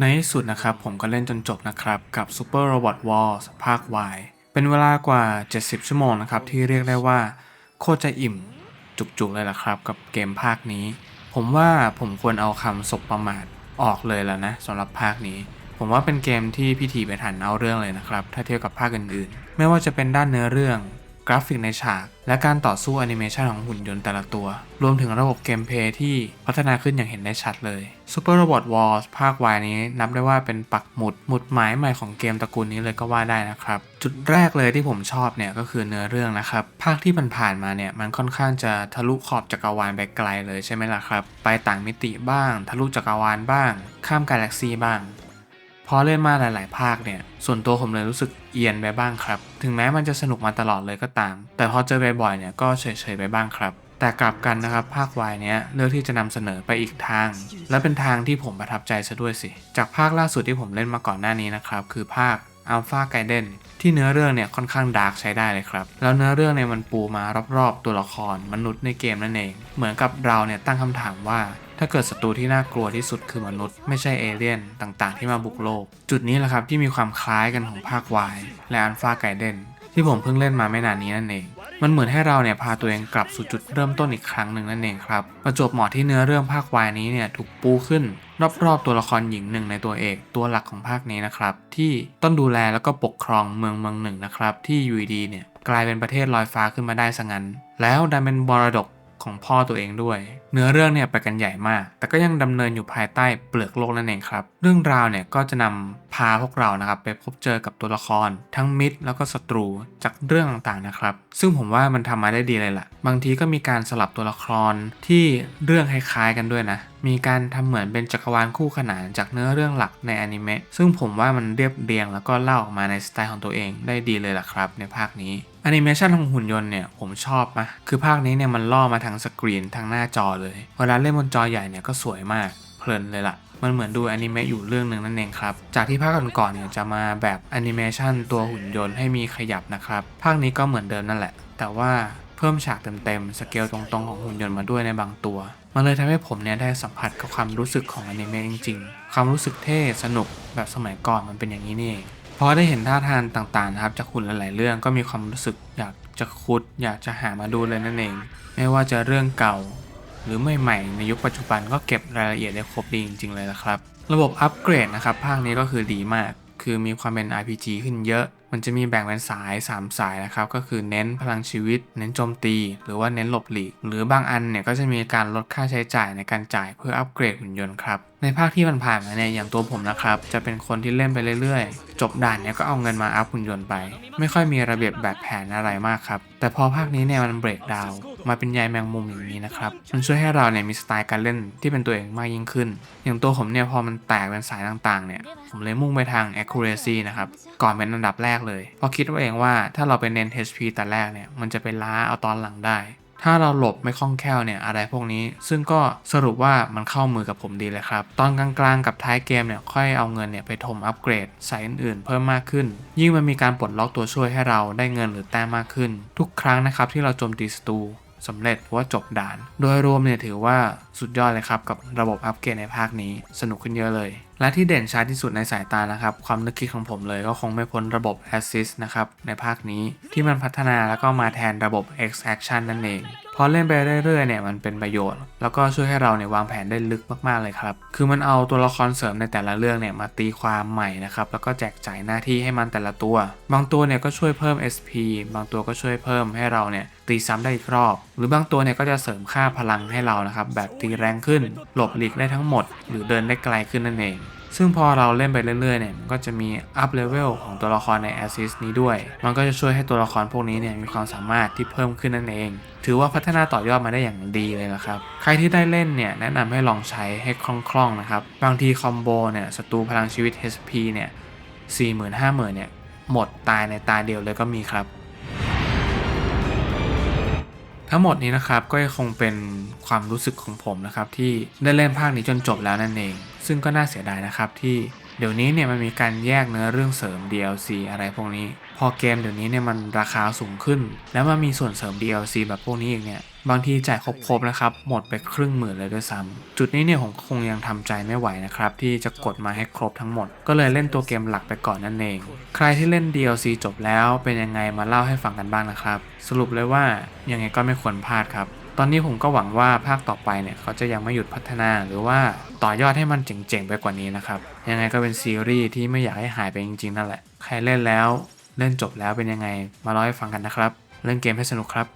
ในที่สุดนะครับผมก็เล่นจนจบนะครับกับ Super Robot Wars ภาค Y เป็นเวลากว่า 70 ชั่วโมงนะครับที่เรียกได้ว่า โคตรจะอิ่มจุกๆเลยล่ะครับกับเกมภาคนี้ ผมว่าผมควรเอาคำสบประมาทออกเลยแล้วนะสำหรับภาคนี้ ผมว่าเป็นเกมที่พิถีไปถันเอาเรื่องเลยนะครับ ถ้าเทียบกับภาคอื่นๆ ไม่ว่าจะเป็นด้านเนื้อเรื่อง กราฟิกในฉาก และการต่อสู้แอนิเมชันของหุ่นยนต์แต่ละตัว รวมถึงระบบเกมเพย์ที่พัฒนาขึ้นอย่างเห็นได้ชัดเลย Super Robot Wars ภาค Y นี้นับได้ว่าเป็นปักหมุดหมุดหมายใหม่ของเกมตระกูลนี้เลยก็ว่าได้นะครับ จุดแรกเลยที่ผมชอบเนี่ยก็คือเนื้อเรื่องนะครับ ภาคที่มันผ่านมาเนี่ยมันค่อนข้างจะทะลุขอบจักรวาลไปไกลเลยใช่ไหมล่ะครับ ไปต่างมิติบ้าง ทะลุจักรวาลบ้าง ข้ามกาแล็กซีบ้าง พอเล่นมาหลาย ๆ ภาคเนี่ย ส่วนตัวผมเลยรู้สึกเอียนไปบ้างครับ ถึงแม้มันจะสนุกมาตลอดเลยก็ตาม แต่พอเจอบ่อย ๆ เนี่ยก็เฉย ๆ ไปบ้างครับ แต่กลับกันนะครับ ภาควายเนี้ยเลือกที่จะนำเสนอไปอีกทาง และเป็นทางที่ผมประทับใจซะด้วยสิ จากภาคล่าสุดที่ผมเล่นมาก่อนหน้านี้นะครับ คือภาค อัลฟาไกเดนที่เนื้อเรื่องเนี่ยค่อนข้างดาร์กใช้ได้เลยครับ แล้วเนื้อเรื่องเนี่ยมันปูมารอบๆ ตัวละครมนุษย์ในเกมนั่นเอง เหมือนกับเราเนี่ยตั้งคำถามว่า ถ้าเกิดศัตรูที่น่ากลัวที่สุดคือมนุษย์ ไม่ใช่เอเลี่ยนต่างๆ ที่มาบุกโลก จุดนี้แหละครับที่มีความคล้ายกันของภาควายและอัลฟาไกเดนที่ผมเพิ่งเล่นมาไม่นานนี้นั่นเอง มันเหมือนให้เราเนี่ยพาตัวเองกลับสู่จุดเริ่มต้นอีกครั้งหนึ่งนั่นเองครับประจบเหมาะที่เนื้อเรื่องภาควายนี้เนี่ยถูกปูขึ้น รอบๆตัวละครหญิงหนึ่งในตัวเอกตัวหลักของภาคนี้นะครับที่ต้องดูแลแล้วก็ปกครองเมืองเมืองหนึ่งนะครับที่ยูดีเนี่ยกลายเป็นประเทศลอยฟ้าขึ้นมาได้ซะงั้น แล้วดันเป็นมรดก ของพ่อตัวเองด้วย เนื้อเรื่องเนี่ยไปกันใหญ่มาก แต่ก็ยังดำเนินอยู่ภายใต้เปลือกโลกนั่นเองครับ เรื่องราวเนี่ยก็จะนำพาพวกเรานะครับไปพบเจอกับตัวละคร ทั้งมิตรแล้วก็ศัตรูจากเรื่องต่างๆนะครับ ซึ่งผมว่ามันทำมาได้ดีเลยล่ะ บางทีก็มีการสลับตัวละครที่เรื่องคล้ายๆกันด้วยนะมีการทำเหมือนเป็นจักรวาลคู่ขนานจากเนื้อเรื่องหลักในอนิเมะซึ่งผมว่ามันเรียบเรียงแล้วก็เล่าออกมาในสไตล์ของตัวเองได้ดีเลยล่ะครับ ในภาคนี้แอนิเมชันของหุ่นยนต์เนี่ยผมชอบนะคือภาคนี้เนี่ยมันล่อมาทางสกรีนทางหน้าจอเลยเวลาเล่นบนจอใหญ่เนี่ยก็สวยมากเพลินเลยล่ะมันเหมือนดูแอนิเมะอยู่เรื่องหนึ่งนั่นเองครับ จากที่ภาคก่อนๆเนี่ยจะมาแบบแอนิเมชันตัวหุ่นยนต์ให้มีขยับนะครับ ภาคนี้ก็เหมือนเดิมนั่นแหละ แต่ว่า เพิ่มฉากเต็มๆ สเกลตรงๆ ของหุ่นยนต์มาด้วยในบางตัว มันเลยทำให้ผมเนี่ยได้สัมผัสกับความรู้สึกของอนิเมะจริงๆ ความรู้สึกเท่สนุกแบบสมัยก่อนมันเป็นอย่างนี้นี่เองพอได้เห็นท่าทางต่างๆนะครับจากหุ่นหลายๆเรื่องก็มีความรู้สึกอยากจะคุด อยากจะหามาดูเลยนั่นเอง ไม่ว่าจะเรื่องเก่า หรือใหม่ๆในยุคปัจจุบันก็เก็บรายละเอียดได้ครบดีจริงๆเลยนะครับ ระบบอัปเกรดนะครับภาคนี้ก็คือดีมาก คือมีความเป็น RPG ขึ้นเยอะ มันจะมีแบ่งเป็นสาย 3 สายนะครับ ก็คือเน้นพลังชีวิต เน้นโจมตี หรือว่าเน้นหลบหลีก หรือบางอันเนี่ยก็จะมีการลดค่าใช้จ่ายในการจ่ายเพื่ออัปเกรดหุ่นยนต์ครับ ในภาคที่มันผ่านมาเนี่ยอย่างตัวผมนะครับ จะเป็นคนที่เล่นไปเรื่อยๆ จบด่านเนี่ยก็เอาเงินมาอัพหุ่นยนต์ไป ไม่ค่อยมีระเบียบแบบแผนอะไรมากครับ แต่พอภาคนี้เนี่ยมันเบรกดาว มาเป็นใยแมงมุมอย่างนี้นะครับ มันช่วยให้เราเนี่ยมีสไตล์การเล่นที่เป็นตัวเองมากยิ่งขึ้น อย่างตัวผมเนี่ยพอมันแตกเป็นสายต่างๆเนี่ย ผมเลยมุ่งไปทาง accuracy นะครับ ก่อนเป็นอันดับแรกเลยเพราะคิดว่าเองว่าถ้าเราไปเน้น HP แต่แรกเนี่ยมันจะไปล้าเอาตอนหลังได้ถ้าเราหลบไม่คล่องแคล่วเนี่ยอะไรพวกนี้ ซึ่งก็สรุปว่ามันเข้ามือกับผมดีเลยครับ ตอนกลางๆกับท้ายเกมเนี่ยค่อยเอาเงินเนี่ยไปถมอัปเกรดใส่อื่นๆ เพิ่มมากขึ้น ยิ่งมันมีการปลดล็อกตัวช่วยให้เราได้เงินหรือแต้มมากขึ้น ทุกครั้งนะครับที่เราโจมตีศัตรู สำเร็จหรือว่าจบด่าน โดยรวมเนี่ยถือว่าสุดยอดเลยครับกับระบบอัปเกรดในภาคนี้ สนุกขึ้นเยอะเลย และที่เด่นชัดที่สุดในสายตานะครับ ความนึกคิดของผมเลยก็คงไม่พ้นระบบ Assist นะครับ ในภาคนี้ที่มันพัฒนาแล้วก็มาแทนระบบ X Action นั่นเองพอเล่นไปเรื่อยๆเนี่ยมันเป็นประโยชน์ แล้วก็ช่วยให้เราเนี่ยวางแผนได้ลึกมากๆเลยครับ คือมันเอาตัวละครเสริมในแต่ละเรื่องเนี่ยมาตีความใหม่นะครับแล้วก็แจกจ่ายหน้าที่ให้มันแต่ละตัว บางตัวเนี่ยก็ช่วยเพิ่ม SP บางตัวก็ช่วยเพิ่มให้เราเนี่ยตีซ้ำได้อีกรอบ หรือบางตัวเนี่ยก็จะเสริมค่าพลังให้เรานะครับแบบตีแรงขึ้น หลบหลีกได้ทั้งหมด หรือเดินได้ไกลขึ้นนั่นเอง ซึ่งพอเราเล่นไปเรื่อยๆเนี่ยมันก็จะมีอัพเลเวลของตัวละครใน Assist นี้ด้วย มันก็จะช่วยให้ตัวละครพวกนี้เนี่ยมีความสามารถที่เพิ่มขึ้นนั่นเอง ถือว่าพัฒนาต่อยอดมาได้อย่างดีเลยนะครับ ใครที่ได้เล่นเนี่ยแนะนำให้ลองใช้ให้คล่องๆนะครับ บางทีคอมโบเนี่ยศัตรูพลังชีวิต HP เนี่ย4 0 0 0 0 5 0,000เนี่ยหมดตายในตาเดียวเลยก็มีครับ ทั้งหมดนี้นะครับก็คงเป็นความรู้สึกของผมนะครับที่ได้เล่นภาคนี้จนจบแล้วนั่นเอง ซึ่งก็น่าเสียดายนะครับที่ เดี๋ยวนี้เนี่ยมันมีการแยกเนื้อเรื่องเสริม DLC อะไรพวกนี้ พอเกมเดี๋ยวนี้เนี่ยมันราคาสูงขึ้น แล้วมามีส่วนเสริม DLC แบบพวกนี้อีกเนี่ยบางทีจ่ายครบๆนะครับ หมดไปครึ่งหมื่นเลยด้วยซ้ำจุดนี้เนี่ยผมคงยังทำใจไม่ไหวนะครับ ที่จะกดมาให้ครบทั้งหมด ก็เลยเล่นตัวเกมหลักไปก่อนนั่นเอง ใครที่เล่น DLC จบแล้วเป็นยังไงมาเล่าให้ฟังกันบ้างนะครับ สรุปเลยว่ายังไงก็ไม่ควรพลาดครับ ตอนนี้ผมก็หวังว่าภาคต่อไปเนี่ยเขาจะยังไม่หยุดพัฒนาหรือว่าต่อยอดให้มันเจ๋งๆไปกว่านี้นะครับ ยังไงก็เป็นซีรีส์ที่ไม่อยากให้หายไปจริงๆนั่นแหละ ใครเล่นแล้ว เล่นจบแล้วเป็นยังไง มาเล่าให้ฟังกันนะครับ เล่นเกมให้สนุกครับ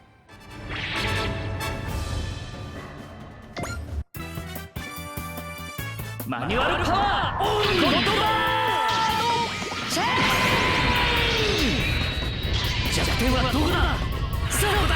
マニュアルパワーオンコントロールチェン弱点はどこだそうだ